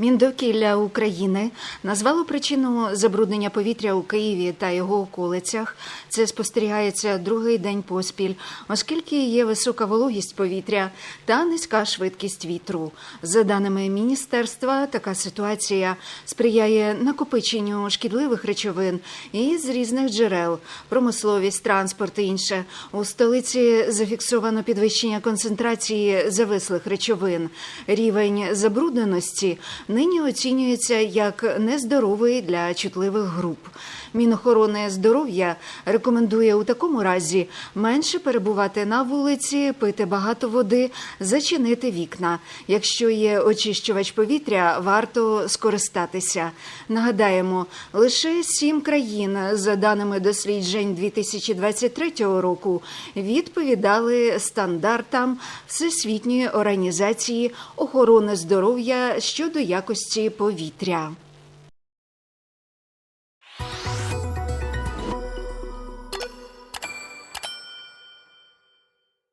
Міндокілля України назвало причину забруднення повітря у Києві та його околицях. Це спостерігається другий день поспіль, оскільки є висока вологість повітря та низька швидкість вітру. За даними міністерства, така ситуація сприяє накопиченню шкідливих речовин із різних джерел, промисловість, транспорт і інше. У столиці зафіксовано підвищення концентрації завислих речовин. Рівень забрудненості нині оцінюється як нездоровий для чутливих груп. Мінохорони здоров'я рекомендує у такому разі менше перебувати на вулиці, пити багато води, зачинити вікна. Якщо є очищувач повітря, варто скористатися. Нагадаємо, лише сім країн, за даними досліджень 2023 року, відповідали стандартам Всесвітньої організації охорони здоров'я щодо якості повітря.